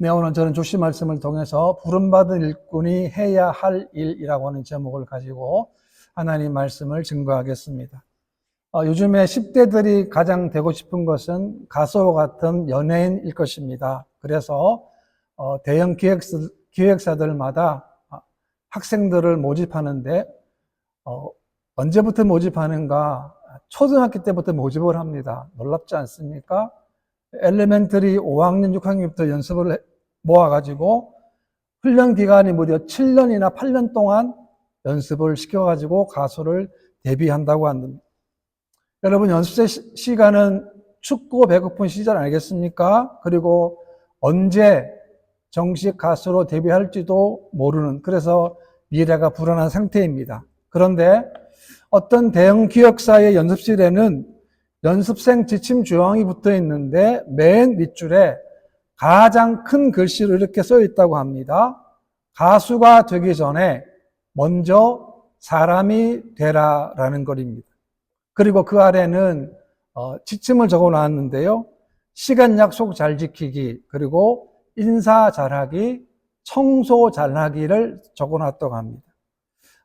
네, 오늘 저는 조시 말씀을 통해서 부름받은 일꾼이 해야 할 일이라고 하는 제목을 가지고 하나님 말씀을 증거하겠습니다. 어, 요즘에 10대들이 가장 되고 싶은 것은 가수와 같은 연예인일 것입니다. 그래서 어, 대형 기획사, 기획사들마다 학생들을 모집하는데 어, 언제부터 모집하는가? 초등학교 때부터 모집을 합니다. 놀랍지 않습니까? 엘레멘터리 5학년, 6학년부터 연습을 해- 모아가지고 훈련 기간이 무려 7년이나 8년 동안 연습을 시켜가지고 가수를 데뷔한다고 합니다. 여러분 연습생 시- 시간은 춥고 배고픈 시절 아니겠습니까? 그리고 언제 정식 가수로 데뷔할지도 모르는 그래서 미래가 불안한 상태입니다. 그런데 어떤 대형 기획사의 연습실에는 연습생 지침 조항이 붙어 있는데 맨 밑줄에 가장 큰 글씨로 이렇게 써 있다고 합니다. 가수가 되기 전에 먼저 사람이 되라라는 글입니다. 그리고 그 아래는 어, 지침을 적어 놨는데요. 시간 약속 잘 지키기, 그리고 인사 잘하기, 청소 잘하기를 적어 놨다고 합니다.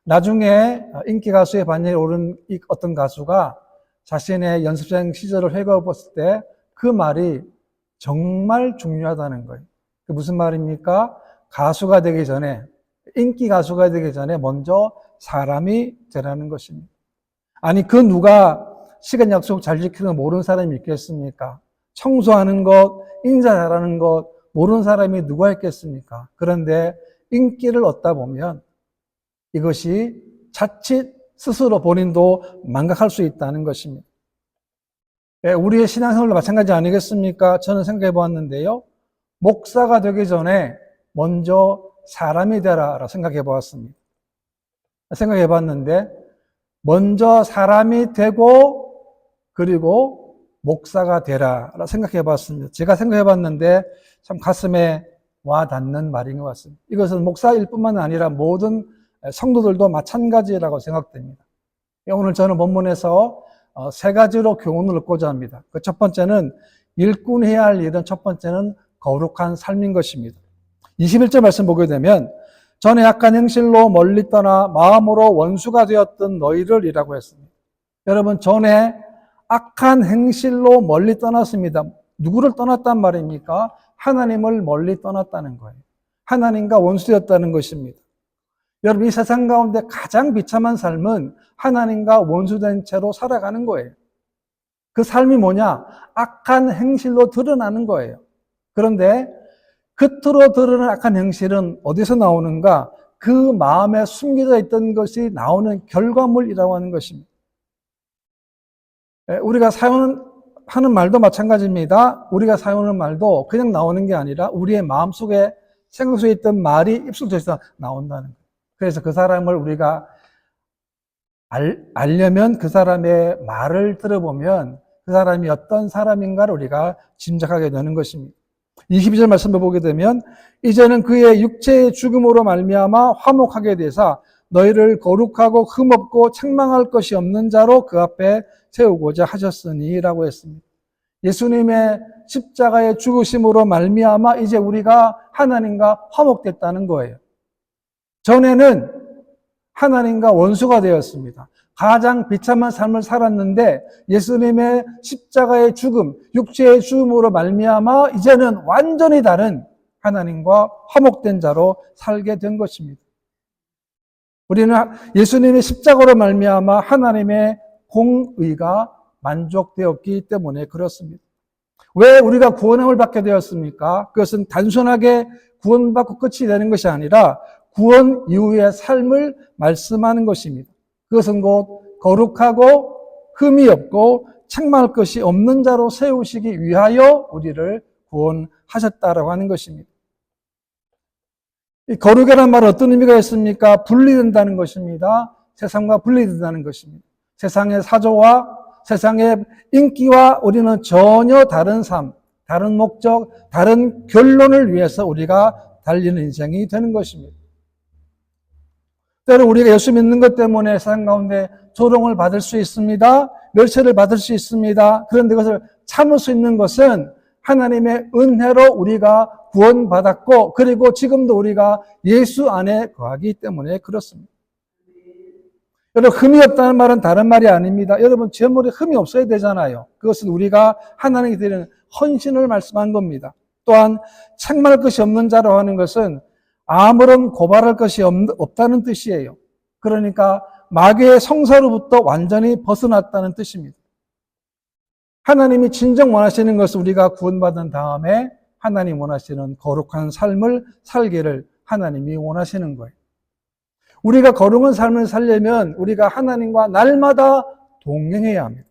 나중에 인기 가수의 반열에 오른 이 어떤 가수가 자신의 연습생 시절을 회고해 봤을 때 그 말이 정말 중요하다는 거예요. 그 무슨 말입니까? 가수가 되기 전에, 인기 가수가 되기 전에 먼저 사람이 되라는 것입니다. 아니, 그 누가 시간 약속 잘 지키는 거 모르는 사람이 있겠습니까? 청소하는 것, 인사 잘하는 것, 모르는 사람이 누가 있겠습니까? 그런데 인기를 얻다 보면 이것이 자칫 스스로 본인도 망각할 수 있다는 것입니다. 예, 우리의 신앙생활도 마찬가지 아니겠습니까? 저는 생각해 보았는데요. 목사가 되기 전에 먼저 사람이 되라라 생각해 보았습니다. 생각해 봤는데, 먼저 사람이 되고, 그리고 목사가 되라라 생각해 봤습니다. 제가 생각해 봤는데, 참 가슴에 와 닿는 말인 것 같습니다. 이것은 목사일 뿐만 아니라 모든 성도들도 마찬가지라고 생각됩니다. 오늘 저는 본문에서 어, 세 가지로 교훈을 얻고자 합니다. 그 첫 번째는 일꾼해야 할 일은 첫 번째는 거룩한 삶인 것입니다. 21절 말씀 보게 되면 전에 약한 행실로 멀리 떠나 마음으로 원수가 되었던 너희를 이라고 했습니다. 여러분 전에 악한 행실로 멀리 떠났습니다. 누구를 떠났단 말입니까? 하나님을 멀리 떠났다는 거예요. 하나님과 원수되었다는 것입니다. 여러분, 이 세상 가운데 가장 비참한 삶은 하나님과 원수된 채로 살아가는 거예요. 그 삶이 뭐냐? 악한 행실로 드러나는 거예요. 그런데 겉으로 드러나는 악한 행실은 어디서 나오는가? 그 마음에 숨겨져 있던 것이 나오는 결과물이라고 하는 것입니다. 예, 우리가 사용하는 말도 마찬가지입니다. 우리가 사용하는 말도 그냥 나오는 게 아니라 우리의 마음 속에 생각 속에 있던 말이 입술 통해서 나온다는 거예요. 그래서 그 사람을 우리가 알, 알려면 그 사람의 말을 들어보면 그 사람이 어떤 사람인가를 우리가 짐작하게 되는 것입니다. 22절 말씀을 보게 되면 이제는 그의 육체의 죽음으로 말미암아 화목하게 되사 너희를 거룩하고 흠없고 책망할 것이 없는 자로 그 앞에 세우고자 하셨으니라고 했습니다. 예수님의 십자가의 죽으심으로 말미암아 이제 우리가 하나님과 화목됐다는 거예요. 전에는 하나님과 원수가 되었습니다. 가장 비참한 삶을 살았는데 예수님의 십자가의 죽음, 육체의 죽음으로 말미암아 이제는 완전히 다른 하나님과 화목된 자로 살게 된 것입니다. 우리는 예수님의 십자가로 말미암아 하나님의 공의가 만족되었기 때문에 그렇습니다. 왜 우리가 구원함을 받게 되었습니까? 그것은 단순하게 구원받고 끝이 되는 것이 아니라 구원 이후의 삶을 말씀하는 것입니다. 그것은 곧 거룩하고 흠이 없고 책망할 것이 없는 자로 세우시기 위하여 우리를 구원하셨다라고 하는 것입니다. 이 거룩이라는 말은 어떤 의미가 있습니까? 분리된다는 것입니다. 세상과 분리된다는 것입니다. 세상의 사조와 세상의 인기와 우리는 전혀 다른 삶, 다른 목적, 다른 결론을 위해서 우리가 달리는 인생이 되는 것입니다. 때로 우리가 예수 믿는 것 때문에 세상 가운데 조롱을 받을 수 있습니다. 멸세를 받을 수 있습니다. 그런데 그것을 참을 수 있는 것은 하나님의 은혜로 우리가 구원받았고, 그리고 지금도 우리가 예수 안에 거하기 때문에 그렇습니다. 여러분, 흠이 없다는 말은 다른 말이 아닙니다. 여러분, 제 머리에 흠이 없어야 되잖아요. 그것은 우리가 하나님께 드리는 헌신을 말씀한 겁니다. 또한, 책망할 것이 없는 자라고 하는 것은 아무런 고발할 것이 없, 없다는 뜻이에요. 그러니까, 마귀의 성사로부터 완전히 벗어났다는 뜻입니다. 하나님이 진정 원하시는 것은 우리가 구원받은 다음에 하나님 원하시는 거룩한 삶을 살기를 하나님이 원하시는 거예요. 우리가 거룩한 삶을 살려면 우리가 하나님과 날마다 동행해야 합니다.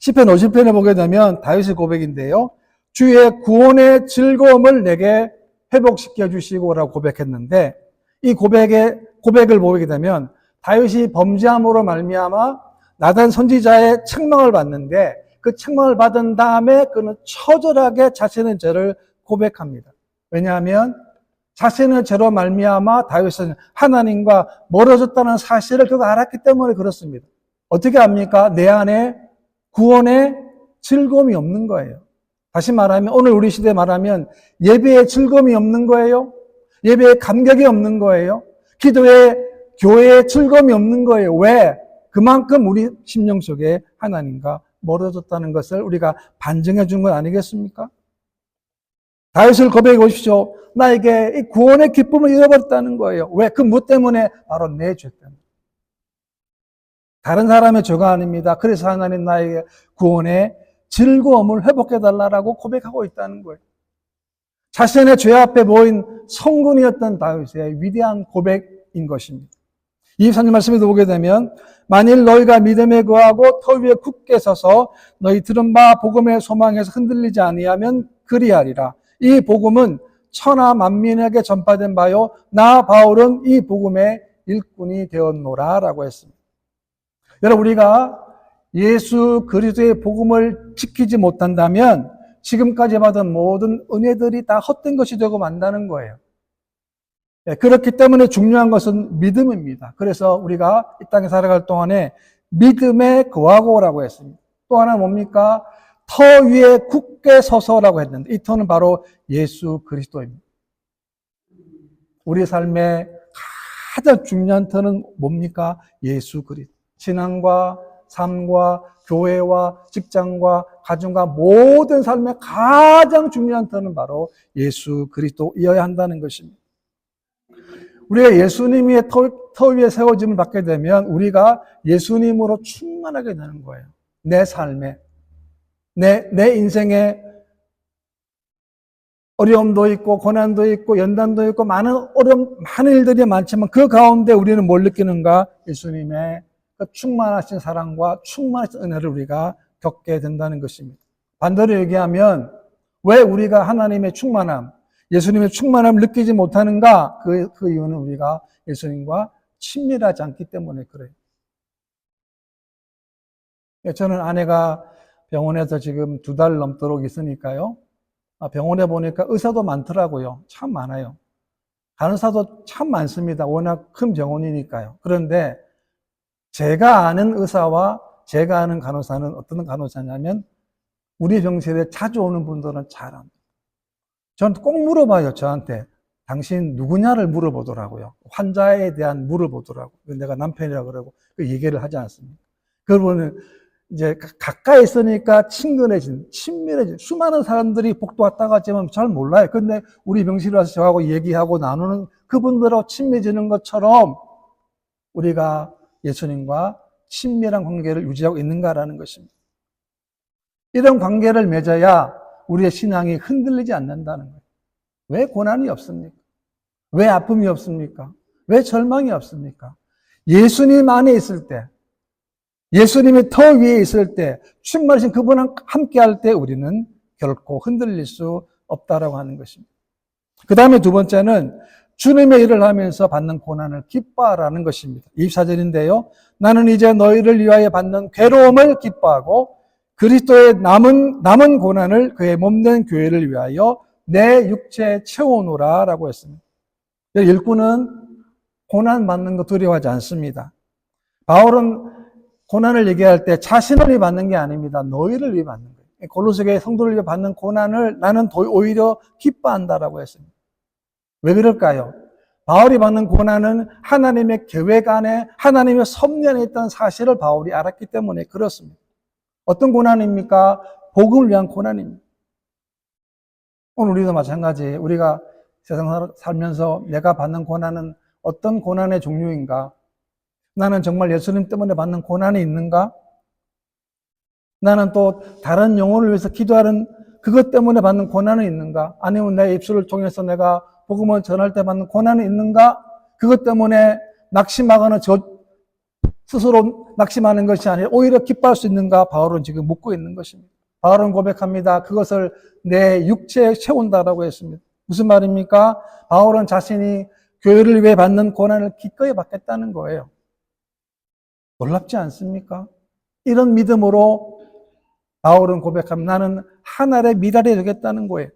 10편 50편에 보게 되면 다윗의 고백인데요. 주의 구원의 즐거움을 내게 회복시켜 주시고라고 고백했는데 이 고백의 고백을 보게 되면 다윗이 범죄함으로 말미암아 나단 선지자의 책망을 받는데 그 책망을 받은 다음에 그는 처절하게 자신의 죄를 고백합니다. 왜냐하면 자신의 죄로 말미암아 다윗은 하나님과 멀어졌다는 사실을 그가 알았기 때문에 그렇습니다. 어떻게 합니까? 내 안에 구원의 즐거움이 없는 거예요. 다시 말하면 오늘 우리 시대에 말하면 예배에 즐거움이 없는 거예요. 예배에 감격이 없는 거예요. 기도에 교회에 즐거움이 없는 거예요. 왜? 그만큼 우리 심령 속에 하나님과 멀어졌다는 것을 우리가 반증해 준것 아니겠습니까? 다윗을 고백해 보십시오. 나에게 이 구원의 기쁨을 잃어버렸다는 거예요. 왜? 그 뭐 때문에? 바로 내 죄 때문에. 다른 사람의 죄가 아닙니다. 그래서 하나님 나에게 구원의 즐거움을 회복해 달라고 고백하고 있다는 거예요. 자신의 죄 앞에 모인 성군이었던 다윗의 위대한 고백인 것입니다. 23절 말씀에도 보게 되면 만일 너희가 믿음에 거하고 터 위에 굳게 서서 너희 들은 바 복음의 소망에서 흔들리지 아니하면 그리하리라. 이 복음은 천하 만민에게 전파된 바요 나 바울은 이 복음의 일꾼이 되었노라라고 했습니다. 여러분 우리가 예수 그리스도의 복음을 지키지 못한다면 지금까지 받은 모든 은혜들이 다 헛된 것이 되고 만다는 거예요. 예, 그렇기 때문에 중요한 것은 믿음입니다. 그래서 우리가 이 땅에 살아갈 동안에 믿음에 거하고라고 했습니다. 또 하나 뭡니까? 터 위에 굳게 서서라고 했는데 이 터는 바로 예수 그리스도입니다. 우리 삶의 가장 중요한 터는 뭡니까? 예수 그리스도. 신앙과 삶과 교회와 직장과 가정과 모든 삶의 가장 중요한 터는 바로 예수 그리스도이어야 한다는 것입니다. 우리가 예수님의 터, 터 위에 세워짐을 받게 되면 우리가 예수님으로 충만하게 되는 거예요. 내 삶에. 내, 내 인생에 어려움도 있고, 고난도 있고, 연단도 있고, 많은 어려움, 많은 일들이 많지만 그 가운데 우리는 뭘 느끼는가? 예수님의 그 충만하신 사랑과 충만하신 은혜를 우리가 겪게 된다는 것입니다. 반대로 얘기하면 왜 우리가 하나님의 충만함, 예수님의 충만함을 느끼지 못하는가? 그, 그 이유는 우리가 예수님과 친밀하지 않기 때문에 그래요. 예, 저는 아내가 병원에서 지금 두 달 넘도록 있으니까요. 아, 병원에 보니까 의사도 많더라고요. 참 많아요. 간호사도 참 많습니다. 워낙 큰 병원이니까요. 그런데 제가 아는 의사와 제가 아는 간호사는 어떤 간호사냐면 우리 병실에 자주 오는 분들은 잘 압니다. 저한테 꼭 물어봐요, 저한테. 당신 누구냐를 물어보더라고요. 환자에 대한 물어보더라고요. 내가 남편이라 그러고 그 얘기를 하지 않습니까? 그러면 이제 가까이 있으니까 친근해진, 친밀해진, 수많은 사람들이 복도 왔다 갔지만 잘 몰라요. 근데 우리 병실에 와서 저하고 얘기하고 나누는 그분들하고 친밀해지는 것처럼 우리가 예수님과 친밀한 관계를 유지하고 있는가라는 것입니다. 이런 관계를 맺어야 우리의 신앙이 흔들리지 않는다는 거예요. 왜 고난이 없습니까? 왜 아픔이 없습니까? 왜 절망이 없습니까? 예수님 안에 있을 때, 예수님이 터 위에 있을 때, 충만하신 그분과 함께 할 때 우리는 결코 흔들릴 수 없다라고 하는 것입니다. 그 다음에 두 번째는 주님의 일을 하면서 받는 고난을 기뻐하라는 것입니다. 24절인데요. 나는 이제 너희를 위하여 받는 괴로움을 기뻐하고 그리스도의 남은, 남은 고난을 그의 몸된 교회를 위하여 내 육체에 채워놓으라 라고 했습니다. 일꾼은 고난 받는 거 두려워하지 않습니다. 바울은 고난을 얘기할 때 자신을 위해 받는 게 아닙니다. 너희를 위해 받는 거예요. 골로새교회 성도를 위해 받는 고난을 나는 더- 오히려 기뻐한다라고 했습니다. 왜 그럴까요? 바울이 받는 고난은 하나님의 계획 안에 하나님의 섭리안에 있다는 사실을 바울이 알았기 때문에 그렇습니다. 어떤 고난입니까? 복음을 위한 고난입니다. 오늘 우리도 마찬가지. 우리가 세상 살- 살면서 내가 받는 고난은 어떤 고난의 종류인가? 나는 정말 예수님 때문에 받는 고난이 있는가? 나는 또 다른 영혼을 위해서 기도하는 그것 때문에 받는 고난은 있는가? 아니면 내 입술을 통해서 내가 복음을 전할 때 받는 고난은 있는가? 그것 때문에 낙심하거나 저 스스로 낙심하는 것이 아니라 오히려 기뻐할 수 있는가? 바울은 지금 묻고 있는 것입니다. 바울은 고백합니다. 그것을 내 육체에 채운다라고 했습니다. 무슨 말입니까? 바울은 자신이 교회를 위해 받는 고난을 기꺼이 받겠다는 거예요. 놀랍지 않습니까? 이런 믿음으로 바울은 고백합니다. 나는 하늘의 미랄이 되겠다는 거예요.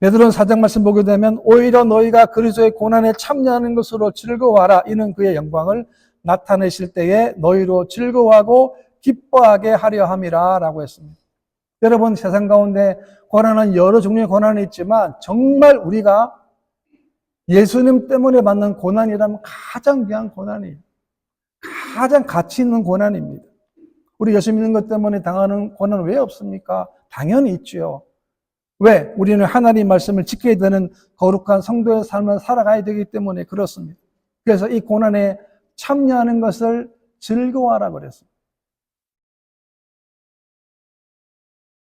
베드로는 사장 말씀 보게 되면 오히려 너희가 그리스도의 고난에 참여하는 것으로 즐거워하라. 이는 그의 영광을 나타내실 때에 너희로 즐거워하고 기뻐하게 하려 함이라 라고 했습니다. 여러분 세상 가운데 고난은 여러 종류의 고난이 있지만 정말 우리가 예수님 때문에 받는 고난이라면 가장 귀한 고난이에요. 가장 가치 있는 고난입니다. 우리 예수 믿는 것 때문에 당하는 고난은 왜 없습니까? 당연히 있지요. 왜? 우리는 하나님 말씀을 지켜야 되는 거룩한 성도의 삶을 살아가야 되기 때문에 그렇습니다. 그래서 이 고난에 참여하는 것을 즐거워하라 그랬습니다.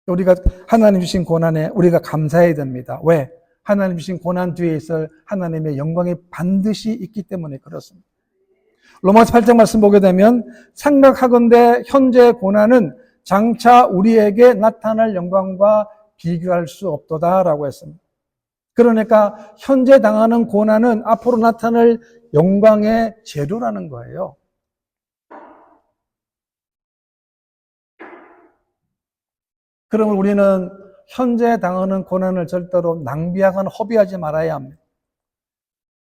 우리가 하나님 주신 고난에 우리가 감사해야 됩니다. 왜? 하나님 주신 고난 뒤에 있을 하나님의 영광이 반드시 있기 때문에 그렇습니다. 로마서 8장 말씀 보게 되면 생각하건대 현재 고난은 장차 우리에게 나타날 영광과 비교할 수 없도다라고 했습니다. 그러니까 현재 당하는 고난은 앞으로 나타날 영광의 재료라는 거예요. 그러면 우리는 현재 당하는 고난을 절대로 낭비하거나 허비하지 말아야 합니다.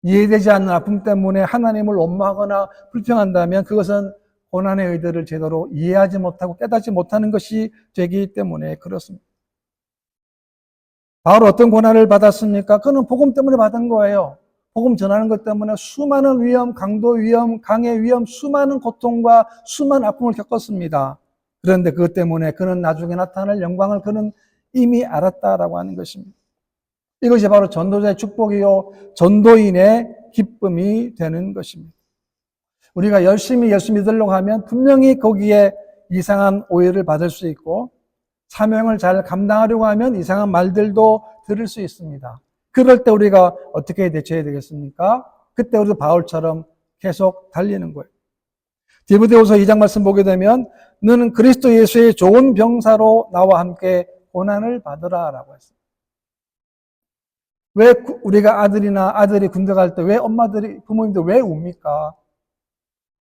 이해되지 않는 아픔 때문에 하나님을 원망하거나 불평한다면 그것은 고난의 의도를 제대로 이해하지 못하고 깨닫지 못하는 것이 되기 때문에 그렇습니다. 바로 어떤 고난을 받았습니까? 그는 복음 때문에 받은 거예요. 복음 전하는 것 때문에 수많은 위험, 강도 위험, 강의 위험, 수많은 고통과 수많은 아픔을 겪었습니다. 그런데 그것 때문에 그는 나중에 나타날 영광을 그는 이미 알았다라고 하는 것입니다. 이것이 바로 전도자의 축복이요, 전도인의 기쁨이 되는 것입니다. 우리가 열심히 예수 믿으려고 하면 분명히 거기에 이상한 오해를 받을 수 있고, 사명을 잘 감당하려고 하면 이상한 말들도 들을 수 있습니다. 그럴 때 우리가 어떻게 대처해야 되겠습니까? 그때 우리도 바울처럼 계속 달리는 거예요. 디모데후서 2장 말씀 보게 되면 너는 그리스도 예수의 좋은 병사로 나와 함께 고난을 받으라라고 했습니다. 왜 구- 우리가 아들이나 아들이 군대 갈 때 왜 엄마들이 부모님들 왜 웁니까?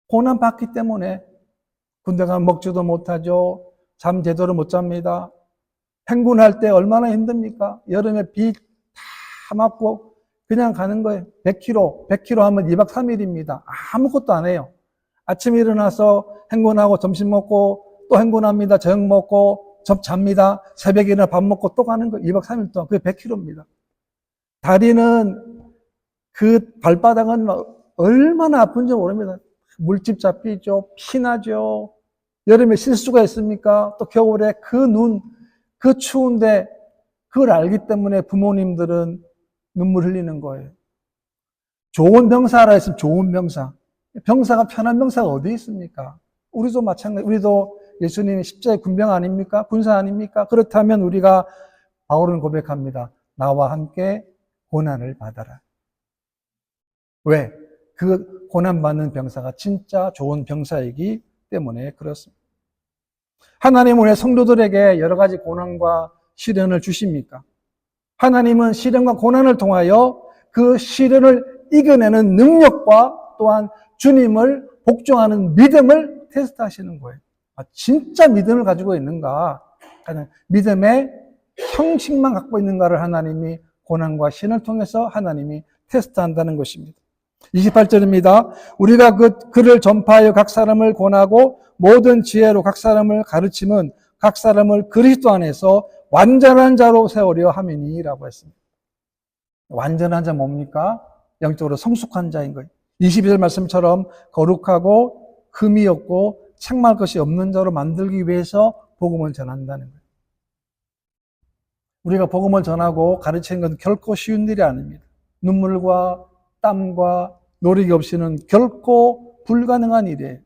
고난 받기 때문에 군대 가면 먹지도 못하죠. 잠 제대로 못 잡니다. 행군할 때 얼마나 힘듭니까? 여름에 비 다 맞고 그냥 가는 거예요. 100km, 100km 하면 2박 3일입니다. 아무것도 안 해요. 아침에 일어나서 행군하고 점심 먹고 또 행군합니다. 저녁 먹고 접 잡니다. 새벽에 일어나 밥 먹고 또 가는 거 2박 3일 동안 그게 100km입니다. 다리는 그 발바닥은 얼마나 아픈지 모릅니다. 물집 잡히죠. 피나죠. 여름에 실수가 있습니까? 또 겨울에 그 눈, 그 추운데 그걸 알기 때문에 부모님들은 눈물 흘리는 거예요. 좋은 병사라 했으면 좋은 병사. 병사가 편한 병사가 어디 있습니까? 우리도 마찬가지, 우리도 예수님이 십자의 군병 아닙니까? 군사 아닙니까? 그렇다면 우리가 바울은 고백합니다. 나와 함께 고난을 받아라. 왜? 그 고난받는 병사가 진짜 좋은 병사이기 때문에 그렇습니다. 하나님은 왜 성도들에게 여러 가지 고난과 시련을 주십니까? 하나님은 시련과 고난을 통하여 그 시련을 이겨내는 능력과 또한 주님을 복종하는 믿음을 테스트하시는 거예요. 아, 진짜 믿음을 가지고 있는가? 믿음의 형식만 갖고 있는가를 하나님이 고난과 시련을 통해서 하나님이 테스트한다는 것입니다. 28절입니다. 우리가 그, 그를 전파하여 각 사람을 권하고 모든 지혜로 각 사람을 가르침은 각 사람을 그리스도 안에서 완전한 자로 세우려 함이니라고 했습니다. 완전한 자 뭡니까? 영적으로 성숙한 자인 거예요. 22절 말씀처럼 거룩하고 흠이 없고 책망할 것이 없는 자로 만들기 위해서 복음을 전한다는 거예요. 우리가 복음을 전하고 가르치는 건 결코 쉬운 일이 아닙니다. 눈물과 땀과 노력이 없이는 결코 불가능한 일이에요.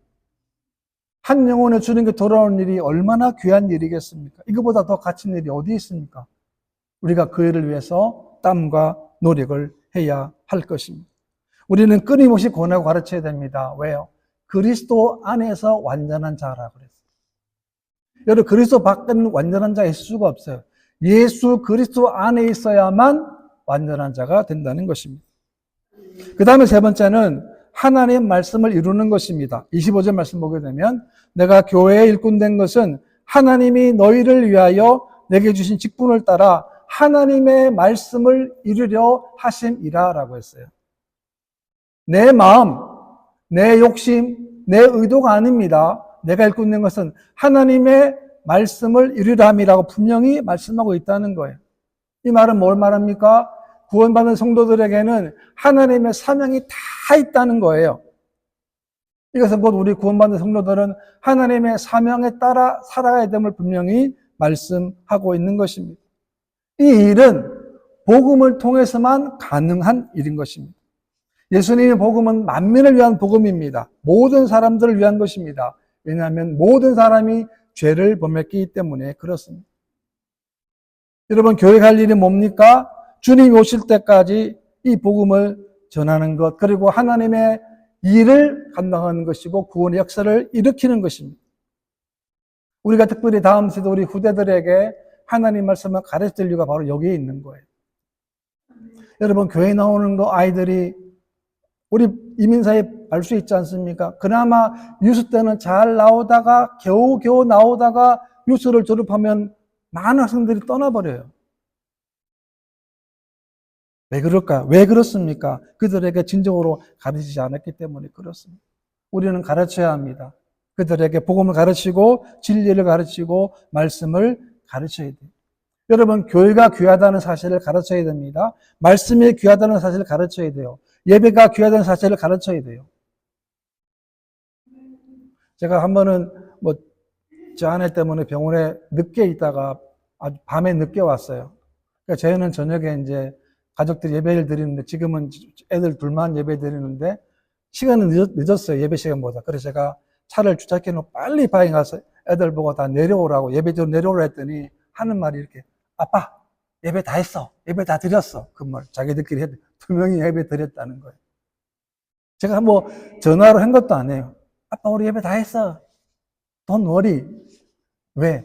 한 영혼의 주님께 돌아오는 일이 얼마나 귀한 일이겠습니까? 이거보다 더 갇힌 일이 어디 있습니까? 우리가 그 일을 위해서 땀과 노력을 해야 할 것입니다. 우리는 끊임없이 권하고 가르쳐야 됩니다. 왜요? 그리스도 안에서 완전한 자라 그랬어요. 여러분, 그리스도 밖에는 완전한 있을 수가 없어요. 예수 그리스도 안에 있어야만 완전한 자가 된다는 것입니다. 그 다음에 세 번째는 하나님의 말씀을 이루는 것입니다. 25절 말씀 보게 되면 내가 교회에 일꾼된 것은 하나님이 너희를 위하여 내게 주신 직분을 따라 하나님의 말씀을 이루려 하심이라 라고 했어요. 내 마음, 내 욕심, 내 의도가 아닙니다. 내가 일꾼된 것은 하나님의 말씀을 이루려 함이라고 분명히 말씀하고 있다는 거예요. 이 말은 뭘 말합니까? 구원받은 성도들에게는 하나님의 사명이 다 있다는 거예요. 이것은 곧 우리 구원받은 성도들은 하나님의 사명에 따라 살아야 됨을 분명히 말씀하고 있는 것입니다. 이 일은 복음을 통해서만 가능한 일인 것입니다. 예수님의 복음은 만민을 위한 복음입니다. 모든 사람들을 위한 것입니다. 왜냐하면 모든 사람이 죄를 범했기 때문에 그렇습니다. 여러분, 교회 갈 일이 뭡니까? 주님이 오실 때까지 이 복음을 전하는 것, 그리고 하나님의 일을 감당하는 것이고 구원의 역사를 일으키는 것입니다. 우리가 특별히 다음 세대 우리 후대들에게 하나님 말씀을 가르칠 이유가 바로 여기에 있는 거예요. 여러분, 교회 나오는 거 아이들이 우리 이민사에 알 수 있지 않습니까? 그나마 뉴스 때는 잘 나오다가 겨우겨우 나오다가 뉴스를 졸업하면 많은 학생들이 떠나버려요. 왜 그럴까? 왜 그렇습니까? 그들에게 진정으로 가르치지 않았기 때문에 그렇습니다. 우리는 가르쳐야 합니다. 그들에게 복음을 가르치고 진리를 가르치고 말씀을 가르쳐야 돼요. 여러분, 교회가 귀하다는 사실을 가르쳐야 됩니다. 말씀이 귀하다는 사실을 가르쳐야 돼요. 예배가 귀하다는 사실을 가르쳐야 돼요. 제가 한 번은 뭐, 저 아내 때문에 병원에 늦게 있다가 아주 밤에 늦게 왔어요. 그러니까 저희는 저녁에 이제 가족들이 예배를 드리는데 지금은 애들 둘만 예배 드리는데 시간은 늦었, 어요 예배 시간보다. 그래서 제가 차를 주차해 놓고 빨리 방에 가서 애들 보고 다 내려오라고 예배대로 내려오라 했더니 하는 말이 이렇게 아빠 예배 다 했어. 예배 다 드렸어. 그 말 자기들끼리 했, 두 명이 예배 드렸다는 거예요. 제가 뭐 전화로 한 것도 아니에요. 아빠 우리 예배 다 했어. 돈 워리. 왜?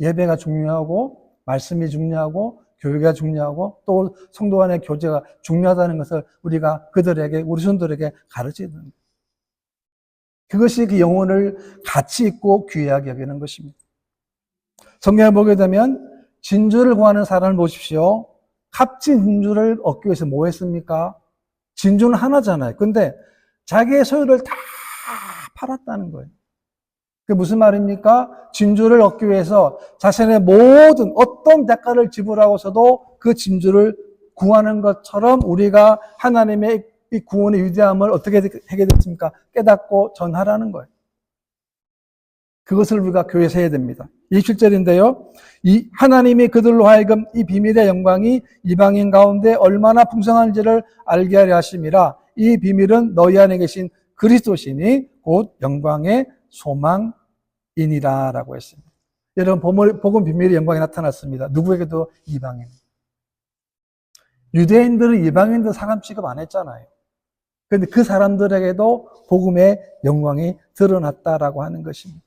예배가 중요하고 말씀이 중요하고 교회가 중요하고 또 성도 간의 교제가 중요하다는 것을 우리가 그들에게 우리 손들에게 됩니다. 그것이 그 영혼을 가치 있고 귀하게 여기는 것입니다. 성경에 보게 되면 진주를 구하는 사람을 보십시오. 값진 진주를 얻기 위해서 뭐 했습니까? 진주는 하나잖아요. 근데 자기의 소유를 다 팔았다는 거예요. 그게 무슨 말입니까? 진주를 얻기 위해서 자신의 모든 어떤 대가를 지불하고서도 그 진주를 구하는 것처럼 우리가 하나님의 이 구원의 위대함을 어떻게 하게 됐습니까? 깨닫고 전하라는 거예요. 그것을 우리가 교회에서 해야 됩니다. 27절인데요. 이 하나님이 그들로 하여금 이 비밀의 영광이 이방인 가운데 얼마나 풍성한지를 알게 하려 하심이라 이 비밀은 너희 안에 계신 그리스도시니 곧 영광의 소망이니라라고 했습니다. 여러분 복음 비밀의 영광이 나타났습니다. 누구에게도 이방인. 유대인들은 이방인들 사람 취급 안 했잖아요. 그런데 그 사람들에게도 복음의 영광이 드러났다라고 하는 것입니다.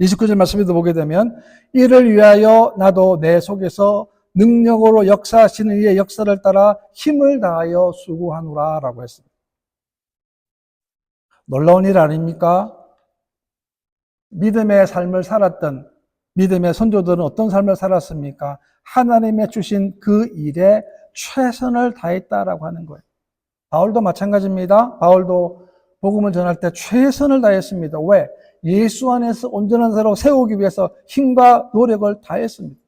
29절 말씀에도 보게 되면 이를 위하여 나도 내 속에서 능력으로 역사하시는 이의 역사를 따라 힘을 다하여 수고하노라 라고 했습니다. 놀라운 일 아닙니까? 믿음의 삶을 살았던 믿음의 선조들은 어떤 삶을 살았습니까? 하나님의 주신 그 일에 최선을 다했다라고 하는 거예요. 바울도 마찬가지입니다. 바울도 복음을 전할 때 최선을 다했습니다. 왜? 예수 안에서 온전한 사로 세우기 위해서 힘과 노력을 다했습니다.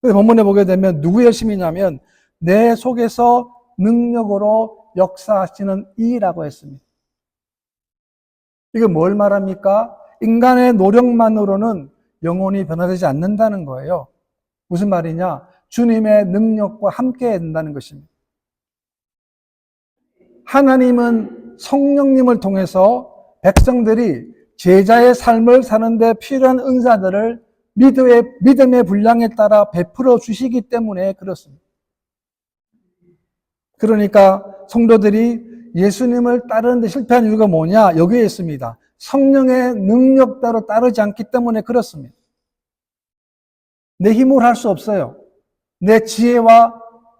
그래서 본문에 보게 되면 누구의 힘이냐면 내 속에서 능력으로 역사하시는 이라고 했습니다. 이게 뭘 말합니까? 인간의 노력만으로는 영혼이 변화되지 않는다는 거예요. 무슨 말이냐? 주님의 능력과 함께 된다는 것입니다. 하나님은 성령님을 통해서 백성들이 제자의 삶을 사는데 필요한 은사들을 믿음의, 믿음의 분량에 따라 베풀어 주시기 때문에 그렇습니다. 그러니까 성도들이 예수님을 따르는데 실패한 이유가 뭐냐? 여기에 있습니다. 성령의 능력 따로 따르지 않기 때문에 그렇습니다. 내 힘으로 할 수 없어요. 내 지혜와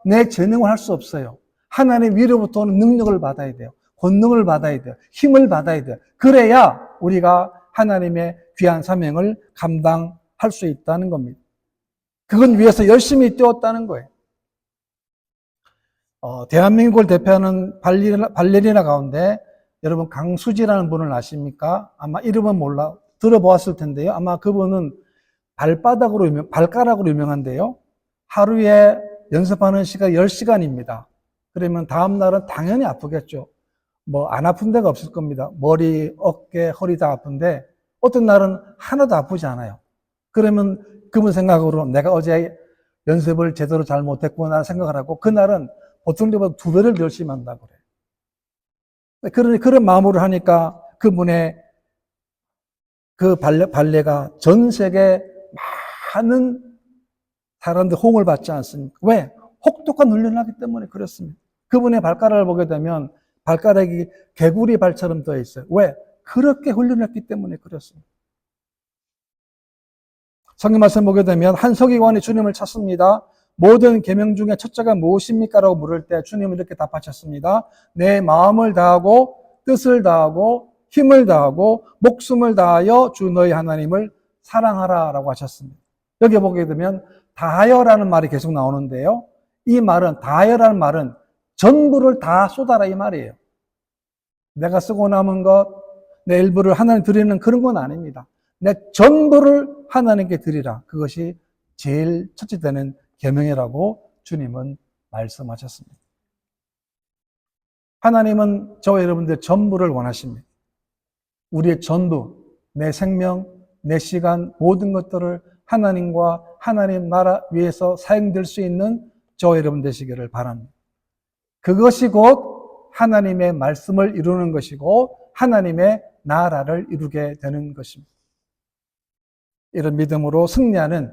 내 재능을 할 수 없어요. 하나님 위로부터 오는 능력을 받아야 돼요. 권능을 받아야 돼요. 힘을 받아야 돼요. 그래야 우리가 하나님의 귀한 사명을 감당할 수 있다는 겁니다. 그건 위해서 열심히 뛰었다는 거예요. 어, 대한민국을 대표하는 발레리나, 발레리나 가운데 여러분 강수지라는 분을 아십니까? 아마 이름은 몰라 들어보았을 텐데요. 아마 그분은 발바닥으로 유명, 발가락으로 유명한데요. 하루에 연습하는 시간 10시간입니다. 그러면 다음 날은 당연히 아프겠죠. 뭐 안 아픈 데가 없을 겁니다. 머리, 어깨, 허리 다 아픈데 어떤 날은 하나도 아프지 않아요. 그러면 그분 생각으로 내가 어제 연습을 제대로 잘 못했구나 생각을 하고 그날은 보통 때보다 두 배를 열심히 한다고 그래요. 그런, 그런 마음으로 하니까 그분의 그 발레, 발레가 전 세계 많은 사람들 호응을 받지 않습니까? 왜? 혹독한 훈련을 하기 때문에 그렇습니다. 그분의 발가락을 보게 되면 발가락이 개구리 발처럼 떠 있어요. 왜? 그렇게 훈련했기 때문에 그렇습니다. 성경 말씀 보게 되면 한 서기관이 주님을 찾습니다. 모든 계명 중에 첫째가 무엇입니까? 라고 물을 때 주님은 이렇게 답하셨습니다. 내 마음을 다하고 뜻을 다하고 힘을 다하고 목숨을 다하여 주 너희 하나님을 사랑하라 라고 하셨습니다. 여기 보게 되면 다하여라는 말이 계속 나오는데요. 이 말은 다하여라는 말은 전부를 다 쏟아라 이 말이에요. 내가 쓰고 남은 것, 내 일부를 하나님 드리는 그런 건 아닙니다. 내 전부를 하나님께 드리라. 그것이 제일 첫째 되는 계명이라고 주님은 말씀하셨습니다. 하나님은 저와 여러분들 전부를 원하십니다. 우리의 전부, 내 생명, 내 시간, 모든 것들을 하나님과 하나님 나라 위해서 사용될 수 있는 저와 여러분 되시기를 바랍니다. 그것이 곧 하나님의 말씀을 이루는 것이고 하나님의 나라를 이루게 되는 것입니다. 이런 믿음으로 승리하는